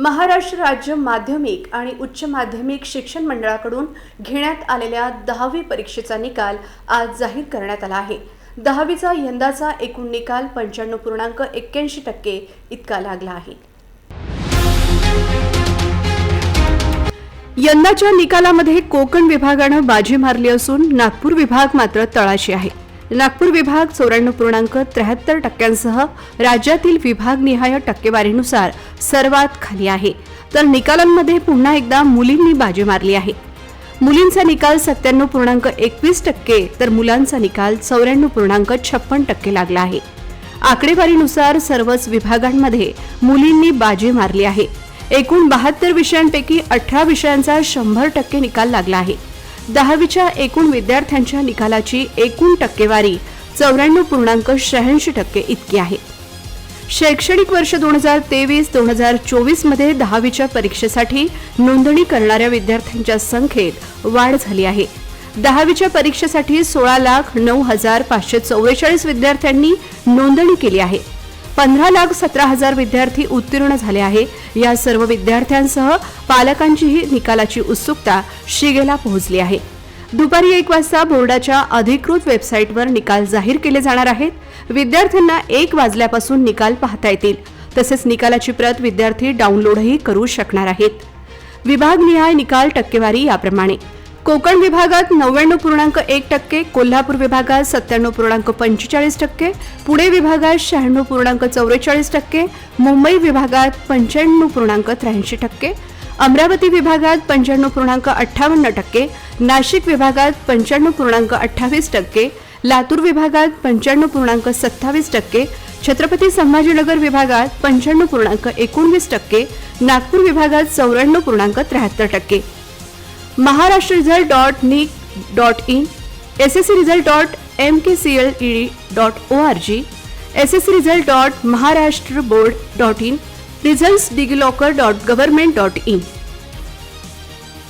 महाराष्ट्र राज्य माध्यमिक आणि उच्च माध्यमिक शिक्षण मंडळाकडून घेण्यात आलेल्या दहावी परीक्षेचा निकाल आज जाहीर करण्यात आला आहे. दहावीचा यंदाचा एकूण निकाल पंच्याण्णव पूर्णांक एक्क्याऐंशी टक्के इतका लागला आहे. यंदाच्या निकालामध्ये कोकण विभागानं बाजी मारली असून नागपूर विभाग मात्र तळाशी आहे. नागपूर विभाग चौऱ्याण्णव पूर्णांक त्र्याहत्तर टक्क्यांसह राज्यातील विभागनिहाय टक्केवारीनुसार सर्वात खाली आहे. तर निकालांमध्ये पुन्हा एकदा मुलींनी बाजी मारली आहे. मुलींचा निकाल सत्त्याण्णव पूर्णांक एकवीस टक्के तर मुलांचा निकाल चौऱ्याण्णव पूर्णांक छप्पन टक्के लागला आहे. आकडेवारीनुसार सर्वच विभागांमध्ये मुलींनी बाजी मारली आहे. एकूण बहात्तर विषयांपैकी अठरा विषयांचा शंभर टक्के निकाल लागला आहे. दहावीच्या एकूण विद्यार्थ्यांच्या निकालाची एकूण टक्केवारी चौऱ्याण्णव पूर्णांक शहाऐंशी टक्के इतकी आहे. शैक्षणिक वर्ष दोन हजार तेवीस दोन हजार चोवीसमध्ये दहावीच्या परीक्षेसाठी नोंदणी करणाऱ्या विद्यार्थ्यांच्या संख्येत वाढ झाली आहे. दहावीच्या परीक्षेसाठी सोळा लाख नऊ हजार पाचशे चौवेचाळीस विद्यार्थ्यांनी नोंदणी केली आहे. पंधरा लाख सतरा हजार विद्यार्थी उत्तीर्ण झाले आहे. या सर्व विद्यार्थ्यांसह पालकांचीही निकालाची उत्सुकता शिगेला पोहोचली आहे. दुपारी एक वाजता बोर्डाच्या अधिकृत वेबसाईटवर निकाल जाहीर केले जाणार आहेत. विद्यार्थ्यांना एक वाजल्यापासून निकाल पाहता येतील. तसेच निकालाची प्रत विद्यार्थी डाउनलोडही करू शकणार आहेत. विभागनिहाय निकाल टक्केवारी याप्रमाणे. कोकण विभागात नव्याण्णव पूर्णांक एक टक्के कोल्हापूर विभागात सत्त्याण्णव पूर्णांक पंचेचाळीस टक्के पुणे विभागात शहाण्णव पूर्णांक चौवेचाळीस टक्के मुंबई विभागात पंच्याण्णव पूर्णांक त्र्याऐंशी टक्के अमरावती विभागात पंच्याण्णव पूर्णांक अठ्ठावन्न टक्के नाशिक विभागात पंच्याण्णव पूर्णांक अठ्ठावीस टक्के लातूर विभागात पंच्याण्णव पूर्णांक सत्तावीस टक्के छत्रपती संभाजीनगर विभागात पंच्याण्णव पूर्णांक एकोणवीस टक्के नागपूर विभागात चौऱ्याण्णव पूर्णांक त्र्याहत्तर टक्के. Maharashtra result dot nic dot in S S C result dot M K C L E D dot O R G S S C result dot Maharashtra board dot in results DigiLocker dot government dot in.